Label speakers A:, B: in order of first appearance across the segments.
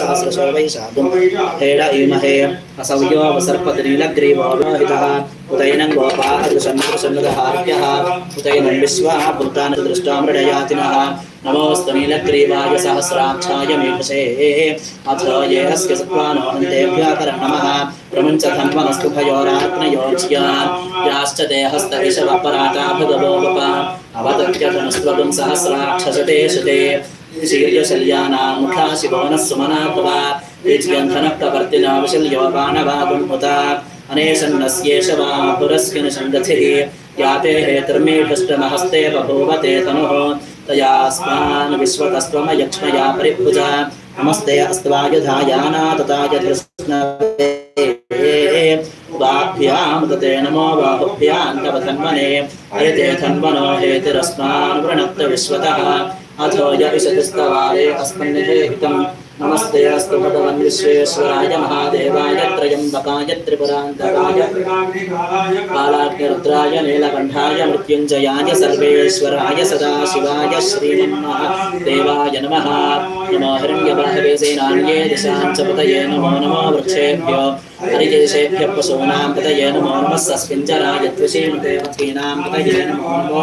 A: सहस्रशो वै साधुं head इमहे असौयो वसर्पतिनीलग्रीवो लोहितः गोपादृशन्नदहार्यः उदैनं विश्वा भूतानि दृष्टामृडयातिनः सहस्राक्षाय मीक्षे अथ ये अस्य सत्त्वानो हन्तेभ्यः नमः। प्रमुञ्च धन्वनस्तु भयोरात्मयोज्यान् याश्च देहस्तविषवपराता भगवो वप सहस्राक्षसते शते शीर्यशल्यानां मुखा शिवोनः सुमना त्वा वीज्यन्धनप्रवर्तिना अनेशन्नस्येष वा पुरस्किन सङ्गथिः याते हेतर्मेढष्टमहस्ते बभूव ते तनुः। तयास्मान् विश्वतस्त्वमयक्ष्मया परिभुजा। नमस्ते अस्त्वाय धायाना तथाय कृष्णवे तते नमो बाहुभ्यां तव धन्वनो हेतिरस्मान् वृणत्त विश्वतः। अथो यविशतिस्तवारे अस्मन्निधे हितम् नमस्ते अस्तु भगवन् विश्वेश्वराय महादेवाय त्रयम्बकाय त्रिपुरान्तकाय कालाग्निरुद्राय नीलकण्ठाय मृत्युञ्जयाय सर्वेश्वराय सदाशिवाय श्रीमन्महादेवाय नमः नमो हिरण्यबाहवे सेनान्ये दिशां च पतये नमो नमो वृक्षेभ्यो हरिकेशेभ्यः पशूनां पतये नमो नमः सस्मिञ्जराय त्विषीमदेवतीनां पतये नमो नमो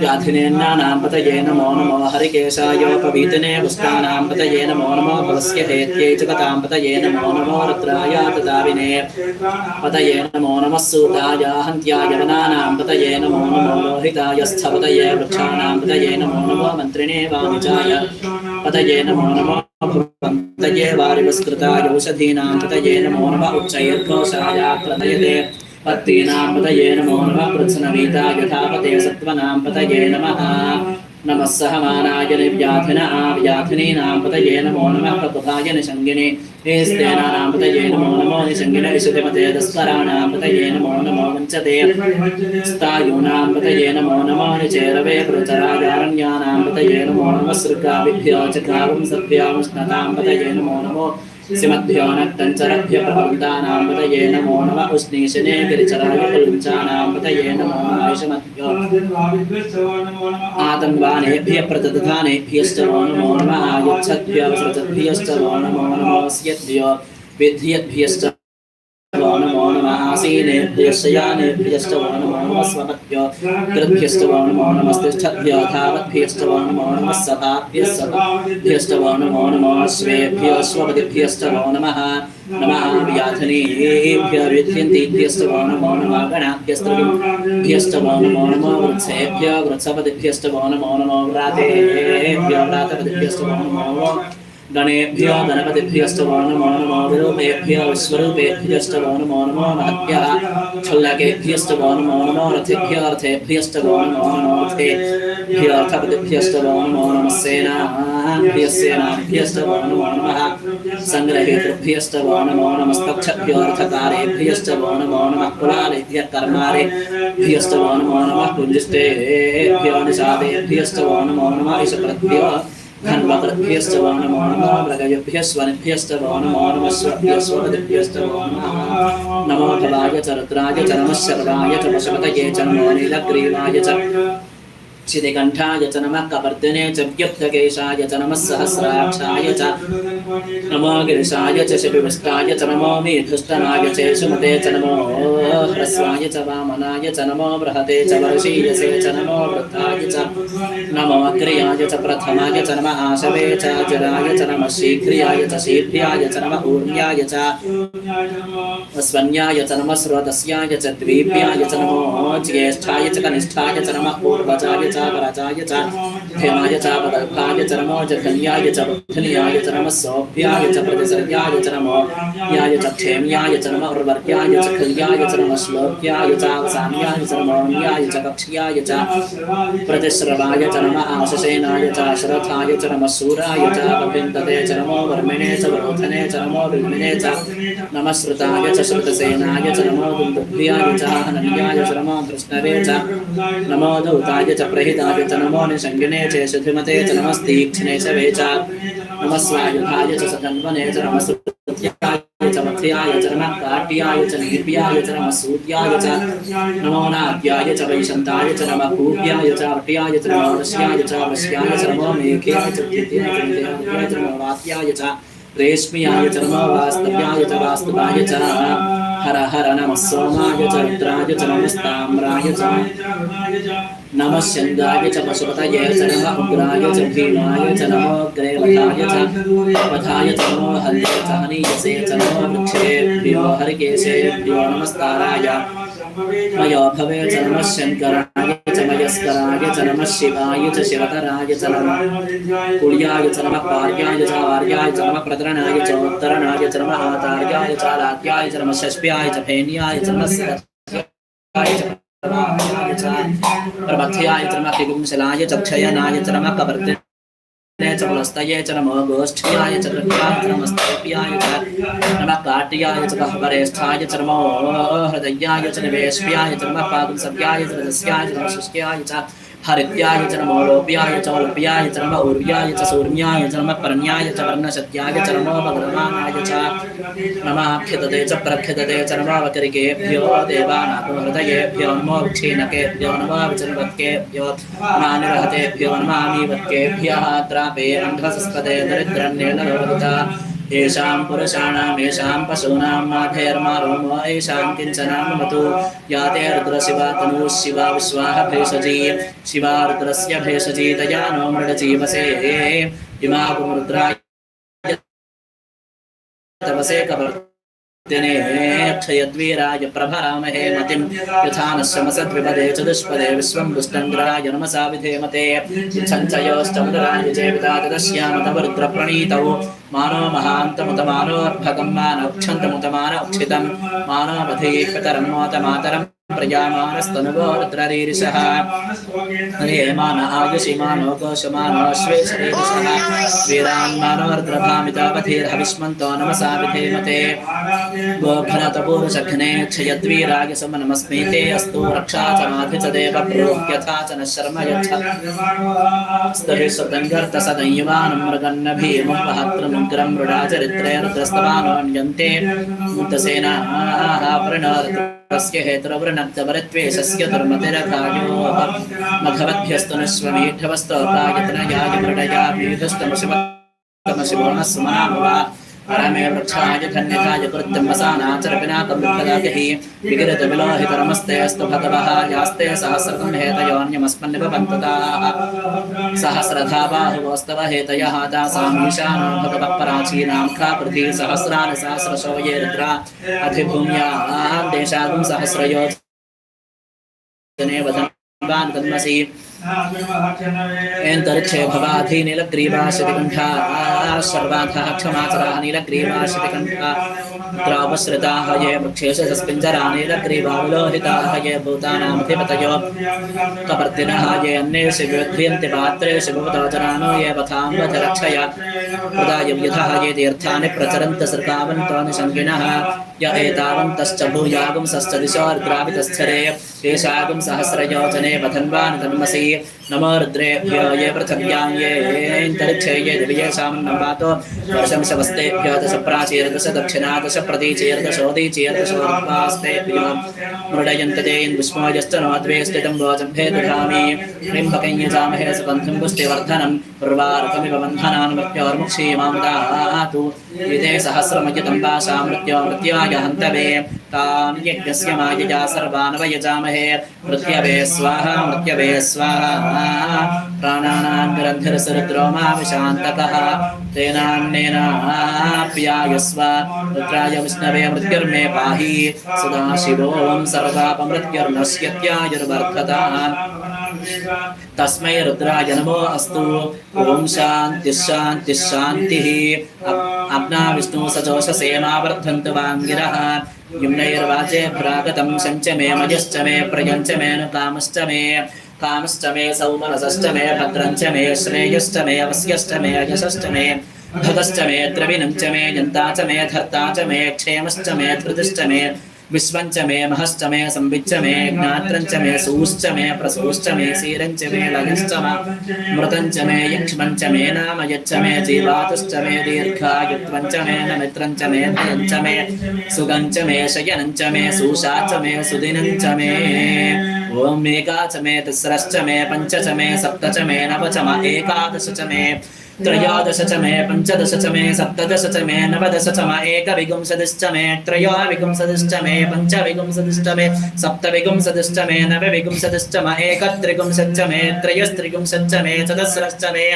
A: व्याधिनेन्नानां पतये नमो नमो हरिकेशायोपवीतने पुष्टानां पतये नमो नमो भवस्य हेत्यै च कथां पतये नमो नमो रुद्राय तदाविने पतये नमो नमः सूताय हन्त्याय वनानां पतये नमो नमो लोहिताय स्थपतये वृक्षाणां पतये नमो नमो मन्त्रिणे वाणिजाय पतये नमो नमो भवन्तये वारिवस्कृताय औषधीनां पतये नमो नमः उच्चैर्घोषाय प्रदयते पत्तीनां पतये नमो नमः पृत्सनवीताय यथापते सत्त्वनां पतये नमः नमः सहमानाय निव्याधिन आव्याधिनीनां पतये नमो नमः प्रकुभाय निषङ्गिने हेस्तेनानां पतये नमो नमो निषङ्गिने विशुतिमते दस्वराणां पतये नमो नमो वञ्चते स्तायूनां पतये नमो नमो निचेरवे प्रचरायारण्यानां पतये नमो नमः सृगाभिभ्यो च कावं सभ्यामुष्णतां पतये नमो नमो सिमभ्यो नक्तञ्चरभ्य प्रबन्धानां पतये नमो नमः उष्णीशने गिरिचराय कुलुञ्चानां पतये नमो नमः विषमभ्यो आतङ्वानेभ्यः प्रतिदधानेभ्यश्च वो नमो नमः आयुच्छद्भ्यः वो नमो नमोऽस्यद्भ्यो विध्यद्भ्यश्च वो नमो नमः आसीनेभ्यश्च यानेभ्यश्च वो नमो नमः स्वपद्भ्यो कृद्भ्यश्च वो नमो नमस्तिष्ठद्भ्यो धावद्भ्यश्च वो नमो, नमः सभाभ्यः सभाभ्यश्च वो नमो नमः श्वेभ्यो स्वपदिभ्यश्च वो नमः नमः व्याधनेभ्य विध्यन्तेभ्यश्च वो नमो नमः गणाभ्यस्त्रिभ्यश्च वो नमो नमो वृत्सेभ्य वृत्सपदिभ्यश्च वो नमो नमो व्रातेभ्यो व्रातपदिभ्यश्च वो नमो नमो गणेभ्यो गणपतिभ्यश्च वो नमो नमो विरूपेभ्यो विश्वरूपेभ्यश्च वो नमो नमो महद्भ्यः क्षुल्लकेभ्यश्च वो नमो नमो रथेभ्यो रथेभ्यश्च वो नमो नमो रथेभ्यो रथपतिभ्यश्च वो नमो नमः सेनाभ्यः सेनाभ्यश्च वो नमो नमः सङ्ग्रहेतृभ्यश्च वो नमो नमस्तक्षभ्यो अर्थकारेभ्यश्च वो नमो नमः कुलालेभ्यः कर्मारेभ्यश्च वो नमो नमः कुञ्जिष्टेभ्यो निषादेभ्यश्च वो नमो नमः ईशप्रभ्यो धन्वकृभ्यश्च वो नमो नमो मृगयभ्यस्वनिभ्यश्च वो नमो नमः स्वभ्यस्वपदिभ्यश्च वो नमः नमो भवाय च रुद्राय च नमः शर्वाय च पशुपतये च नमो नीलग्रीवाय च चिदिकण्ठाय च कपर्दिने च च च नमो मेधुष्टनाय च नमो ह्रस्वाय च वामनाय च नमो बृहते च वर्षीयसे च नमो वृद्धाय च नमो च प्रथमाय च आशवे च च च च च स्रोतस्याय च द्वीप्याय च नमो ज्येष्ठाय च कनिष्ठाय च पूर्वजाय च वरजाय च धेमाय च वदल्भाय च नमो जघन्याय च बुद्धनियाय च नमः च प्रतिसर्याय च नमो याय च क्षेम्याय च नमः उर्वर्याय च खल्याय च नमः श्लोक्याय च अवसान्याय च नमोन्याय च कक्ष्याय च प्रतिश्रवाय च नमः आशसेनाय च अश्रथाय च नमः शूराय च पपिन्दते च नमो वर्मिणे च वरोधने च नमो विल्मिने च नमः श्रुताय च श्रुतसेनाय च नमो दुन्दुभ्याय च हनन्याय च नमो कृष्णवे च नमो दौताय च प्रहिताय च नमो निषङ्गिने च सुधिमते च नमस्तीक्ष्णे च वे च नमः स्वायुधाय च सदन्वने च नमः सुत्याय च मथ्याय च नमः काट्याय च नीर्व्याय च नमः सूर्याय च नमो नाद्याय च वैशन्ताय च नमः पूर्व्याय च अर्ट्याय च नमो वश्याय च वश्याय च नमो मेघ्याय च च नमो वात्याय च रेश्म्याय च नमो च वास्तवाय च हर हर नमः। सोमाय च रुद्राय च नमस्ताम्राय च। नमः शङ्गाय च पशुपतये च नमः उग्राय च भीमाय च नमो ग्रेवधाय च। वधाय च नमो हल्ये च हनीयसे च नमो वृक्षेभ्यो हरिकेशेभ्यो नमस्काराय मयो भवे च नमः शङ्कराय च मयस्कराय च नमः शिवाय च शिवतराय च नमः कुल्याय च नमः पार्याय च वार्याय च नमः प्रदरणाय च उत्तरणाय च नमः आतार्याय च लात्याय च नमः षष्प्याय च फेन्याय च नमः सरस्वत्याय च प्रभायाय च नमः किगुंशलाय च क्षयनाय च नमः कवर्तिने च च नमो गोष्ठ्याय च कृत्याय च नमः काट्याय च बहवरेष्ठाय च नमो हृदयाय च निवेश्याय च नमः पादुसव्याय च रजस्याय च नमः शुष्क्याय च हरित्याय च नमो लोप्याय च वल्प्याय च नमः ऊर्व्याय च सूर्याय च नमः परण्याय च वर्णशत्याय च नमो भगवानाय च नमः क्षितते च प्रक्षितते च नमो वकरिकेभ्यो देवानागो हृदयेभ्यो नमो क्षीणकेभ्यो नमो विचलवत्केभ्यो नानिरहतेभ्यो नमामीवत्केभ्यः द्रापे अन्धसस्पदे दरिद्रन्नेललोहिता येषां पुरुषाणां येषां पशूनां किञ्चनां याते रुद्रशिवा शिवा विश्वाः भेषजी। शिवा रुद्रस्य भेषजी नो इमा तपसे कवर्तिने क्षयद्वीराय प्रभरामहे मतिं यथा न श्रमसद्विपदे चतुष्पदे विश्वं दुष्टङ्ग्राय नमसा विधेमते छञ्चयोश्चन्द्राय चेविता तदस्याम तव रुद्रप्रणीतौ मानो महान्तमुतमानोर्भगं मानोक्षन्तमुतमानोक्षितं मानोमधीः पितरं मोतमातरं प्रजामानस्तनुवो रुद्ररीरिषः हरे मान आयुषि मानो कोशमानो श्वे शरीरशः वीरान्मानोर्द्रभामितापथिर्हविष्मन्तो नमसा विधेमते गोघ्नतपूर्वशघ्ने क्षयद्वीराय समनमस्मि ते अस्तु रक्षा च माधि च देव प्रोह्यथा च न शर्म यच्छ स्तहि स्वतङ्गर्तसदय्यमानं मृगन्न भीमं वहत्रमुग्रं मृडा चरित्रे रुद्रस्तवानोऽन्यन्ते मुक्तसेनाः प्रणोदस्य हेतुरवृणक्तवरत्वेषस्य दुर्मतिरथायोः मघवद्भ्यस्तु नश्वमेढवस्तोपायतनयाय मृडयाभीधस्तमशिवतमशिवो न सुमनामवा परमे वृक्षाय धन्यकाय कृत्यं वसानाचरपिनाकं विफलागहि विगिरतविलोहितरमस्ते अस्तु भगवः यास्ते सहस्रतं हेतयोऽन्यमस्मन्निभवन्तताः सहस्रधा बाहुवस्तव हेतयः दासामीशानो भगवः पराचीनां खापृथि सहस्राणि सहस्रशो ये रुद्रा। अधिभूम्यां देशागुं सहस्रयो जने वदन्वान् कन्मसि एन्तरिक्षे भवाधि नीलग्रीवाशितिकण्ठा सर्वाधः क्षमाचराः नीलग्रीवाशितिकण्ठा द्रावश्रिताः ये वृक्षेश सस्पिञ्जरा नीलग्रीवाविलोहिताः ये भूतानामधिपतयो कपर्दिनः ये अन्येषु विध्रियन्ति पात्रेषु भवतोचरानो ये वथाम्बधरक्षय हृदायव्यथः ये तीर्थानि प्रचरन्त सृकावन्तो निशङ्गिनः य एतावन्तश्च भूयागुंसश्च दिशोर्द्रावितस्थरे येषागुं सहस्रयोजने वधन्वान् तन्मसि नमो रुद्रेभ्यो ये पृथिव्यां येऽन्तरिक्षे ये दिव्येषां नवातो वर्षं शवस्तेभ्यो दश प्राचीर्दश दक्षिणा दश प्रतीचीर्दशोदीचीर्दशोर्वास्तेभ्यो मृडयन्त तेन् विस्मयश्च नो स्थितं वोजम्भे दधामि ह्रीम्भकञ्यजामहे सुगन्धं पुष्टिवर्धनं उर्वारुकमिव बन्धनान् विदे सहस्रमयतं वाशां मृत्यो स्वाहा मृत्यवे स्वाहा प्राणानां ग्रन्थिरसरुद्रो मा विशान्तकः तेनान्नेनाप्यायस्व रुद्राय विष्णवे मृत्युर्मे पाहि। सर्वापमृत्युर्नश्यत्यायुर्वर्धताम् तस्मै रुद्राय नमो अस्तु। ॐ शान्तिः शान्तिः शान्तिः। अग्ना विष्णु सजोषसेनावर्धन्तु वाङ्गिरः। युम्नैर्वाचे प्रागतं शञ्च मे मयश्च मे प्रयञ्च मे मे। कामश्च मे सौमनसश्च मे भद्रञ्च मे श्रेयश्च मे वस्यश्च मे यशश्च मे मे द्रविणं च मे, यन्ता च मे, धर्ता च मे, क्षेमश्च मे मे विश्वं च मे महश्च मे संविच्च मे ज्ञात्रं च मे सूश्च मे प्रसूश्च मे सीरं च मे लयश्च मृतं च मे यक्ष्मं च मे नाम यच्च मे जीवातुश्च मे दीर्घायुत्वं च मे न मित्रं च मे भयं च मे सुगं च मे शयनं च मे सूषा च मे सुदिनं च मे ॐ एका च मे तिस्रश्च मे पञ्च च मे सप्त च मे नव च म एकादश च मे त्रयोदश च मे पञ्चदश च मे सप्तदश च मे नवदश च म एकविंशतिश्च मे त्रयोविंशतिश्च मे पञ्चविंशतिश्च मे सप्तविंशतिश्च मे नवविंशतिश्च म एकत्रिंशच्च मे त्रयस्त्रिंशच्च मे चतस्रश्च मे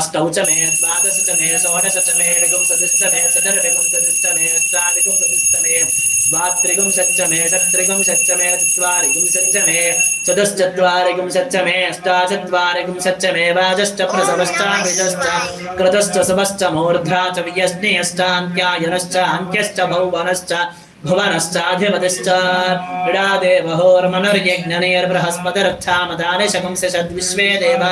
A: अष्टौ च मे द्वादश च मे षोडश च मे विंशतिश्च मे चतुर्विंशतिश्च मे अष्टाविंशतिश्च मे द्वात्रिंशच्च मे षट्त्रिंशच्च मे चत्वारिंशच्च मे चतुश्चत्वारिंशच्च मे अष्टाचत्वारिंशच्च मे वाजश्च प्रसवश्चाभिजश्च कृतश्च शुभश्च मूर्धा च वियज्ञयश्चान्त्यायनश्च अन्त्यश्च भौवनश्च भुवनश्चाधिपतिश्च विडादेवहोर्मनुर्यज्ञनेर्बृहस्पतिरक्षामदानि शकुंसषद्विश्वे देव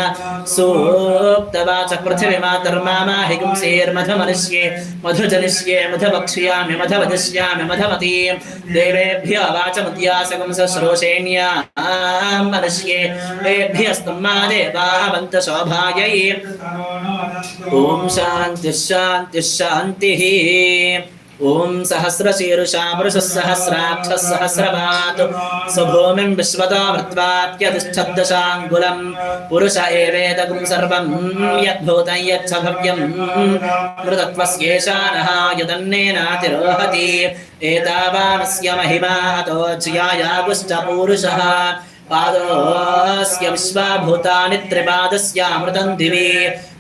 A: सूक्तवाच पृथिवीमातर्मामाहि गुंसेर्मधमनिष्ये मधुजनिष्ये देवेभ्य मनुष्ये तेभ्यस्तम्मा ॐ शान्तिः शान्तिः शान्तिः। ॐ सहस्रशीर्षा पुरुषः सहस्राक्षः सहस्रपात् स्वभूमिं विश्वतो वृत्वाप्यतिष्ठद्दशाङ्गुलम् पुरुष एवेदगुं सर्वं यद्भूतं यच्च भव्यं मृतत्वस्येषानः यदन्नेनातिरोहति एतावानस्य महिमा अतो ज्यायागुश्च पूरुषः पादोऽस्य विश्वाभूतानि त्रिपादस्यामृतं दिवि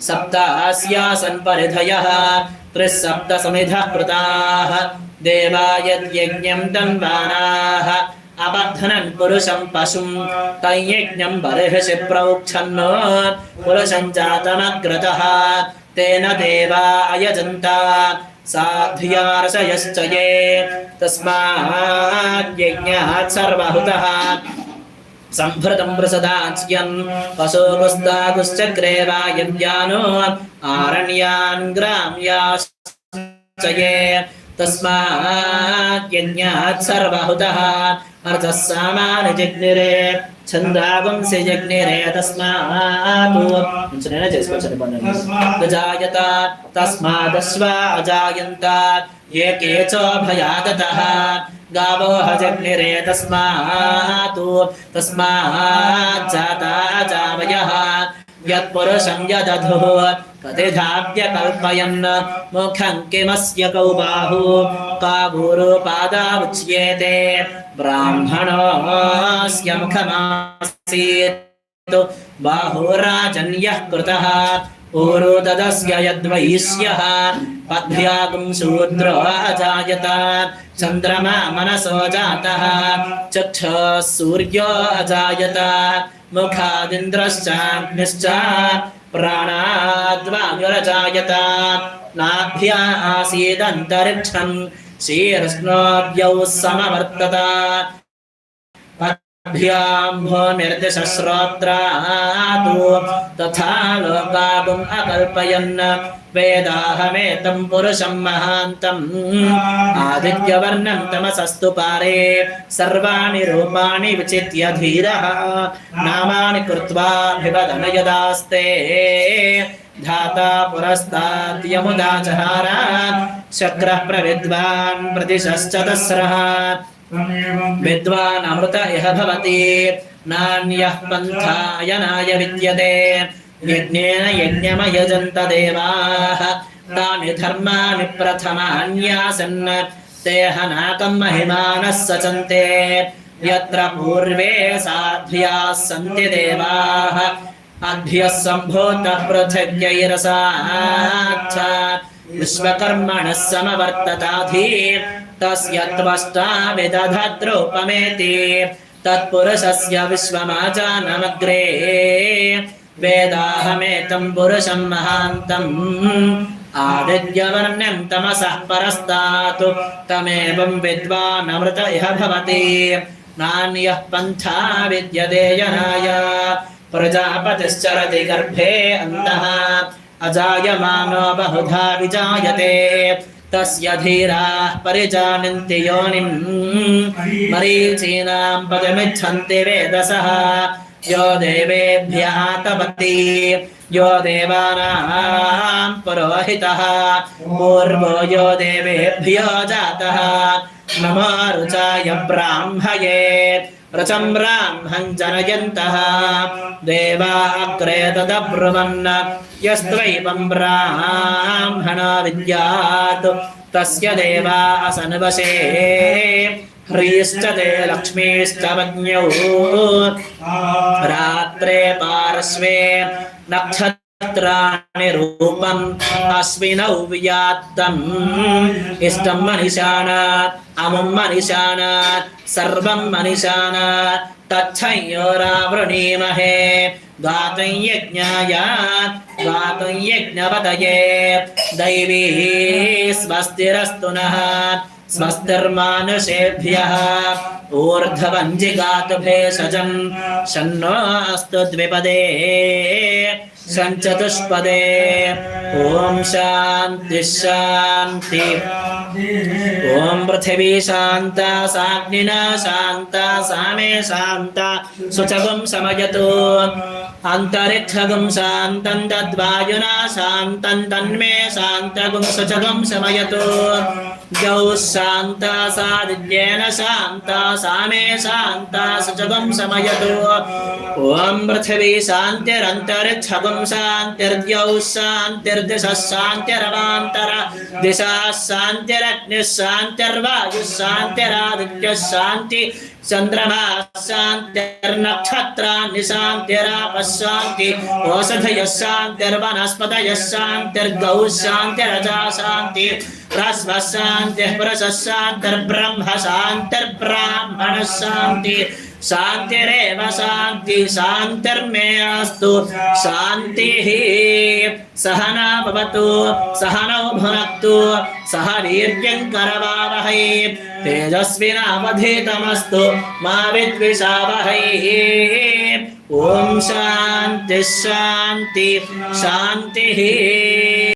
A: सप्तास्यासन् परिधयः त्रिः सप्तसमिधः कृताः देवा यद्यज्ञं तन्वानाः अबध्नन् पुरुषं पशुं, तयज्ञं बर्हिषि प्रोक्षन् पुरुषं जातमग्रतः, तेन देवा अयजन्ता साध्यार्षयश्च ये तस्माद्यज्ञात् सर्वहुतः। సంభృతం వృసదాచ్యన్ పశోగుస్తాగుశ్చక్రే వాయవ్యాను ఆరణ్యాన్ గ్రామ్యాశ్చయే तस्माद्यज्ञात् सर्वहुतः। अर्थः सामान् जग्निरे जग्निरे तस्मात्। ये के च भयागतः। गावो हजग्निरे तस्मात्। तस्मात् जाता जावयः। यत्पुरुषं यदधुः कतिधाव्यकल्पयन् मुखं किमस्य कौ बाहु का गुरुपादामुच्येते? ब्राह्मणोऽस्य मुखमासीत्। बाहुराजन्यः कृतः। पूर्वदस्य यद्वैश्यः पद्भ्यागुं शूद्रो अजायत चन्द्रमा मनसो जातः चक्षुः सूर्यो अजायत मुखादिन्द्रश्चाग्निश्च प्राणाद्वायुरजायत नाभ्या आसीदन्तरिक्षम् शीर्ष्णोऽव्यौ समवर्तत भ्याम्भोनिर्दिशश्रोत्रातु तथा लोकागुम् अकल्पयन् वेदाहमेतं पुरुषं महान्तम् आदित्यवर्णं तमसस्तु पारे सर्वाणि रूपाणि विचित्य धीरः नामानि कृत्वाभिवदन यदास्ते धाता पुरस्ताद्यमुदा जहार शक्रः प्रविद्वान् प्रतिशश्च तस्रः विद्वान् अमृत इह भवति। नान्यः पन्थायनाय विद्यते। यज्ञेन यज्ञमयजन्त देवाः। तानि धर्माणि प्रथमान्यासन्। महिमानः सचन्ते। यत्र पूर्वे साध्याः सन्ति देवाः। अभ्यः सम्भूतः विश्वकर्मणः तस्य त्वष्टा विदधद्रूपमेति तत्पुरुषस्य विश्वमाचानमग्रे वेदाहमेतं पुरुषं महान्तम् आदित्यवर्ण्यं तमसः परस्तात्। तमेवं विद्वानमृत इह भवति। नान्यः पन्था विद्यते जनाय। प्रजापतिश्चरति गर्भे अन्तः। अजायमानो बहुधा विजायते। तस्य धीराः परिजानन्ति योनिम्। मरीचीनां पदमिच्छन्ति वेदसः। यो देवेभ्यः तपति यो देवानां पुरोहितः। पूर्वो यो देवेभ्यो जातः। नमो रुचाय ब्राह्मये। रचं ब्राह्मं जनयन्तः देवाग्रे तदब्रुवन् यस्त्वैवं ब्राह्मणो विद्यात् तस्य देवा असन्वशे ह्रीश्च ते लक्ष्मीश्च पत्न्यौ रात्रे पार्श्वे नक्षत्राणि रूपम् अश्विनौ वियात्तम्। इष्टं मनिशानात् अमुं मनिशानात् सर्वं मनिशानात् तच्छयोरावृणीमहे गातुं यज्ञाय गातुं यज्ञपतये। दैवी स्वस्तिरस्तु नः। स्वस्तिर्मानुषेभ्यः ऊर्ध्वञ्जिगातु भेषजम् शन्नो अस्तु द्विपदे सञ्चतुष्पदे। ॐ शान्ति शान्ति। ॐ पृथिवी शान्ता, साग्निना शान्ता, सामे शान्ता सुचगुं समयतु। अन्तरिक्षगुं शान्तं, तद्वायुना शान्तं, तन्मे शान्तगुं सुचगुं शमयतु गौः शान्ता सादिद्येन शान्ता, सामे शान्ता सुचगुं समयतु। ॐ पृथिवी शान्तिरन्तरिक्षगुं शान्तिर्द्यौः शान्तिर्दिशः शान्तिरवान्तर, दिशाः शान्तिरग्निः शान्तिर्वायुः शान्तिरादित्यः शान्ति। चन्द्रमा शांतिर्नक्षत्र शान्तिरापः शांति ओषधयः शान्तिर्वनस्पतयः शान्तिर्गौः शांति शान्ति शांति शांति पुरुषः शान्तिर्ब्रह्म शान्तिर्ब्राह्मणः शान्ति शान्तिरेव शान्ति शान्तिर्मे अस्तु शान्तिः सहना भवतु, सहनौ भुनक्तु, सह वीर्यं करवावहै तेजस्विनावधीतमस्तु, मा विद्विषावहै। ॐ शान्तिः, शान्ति, शान्तिः।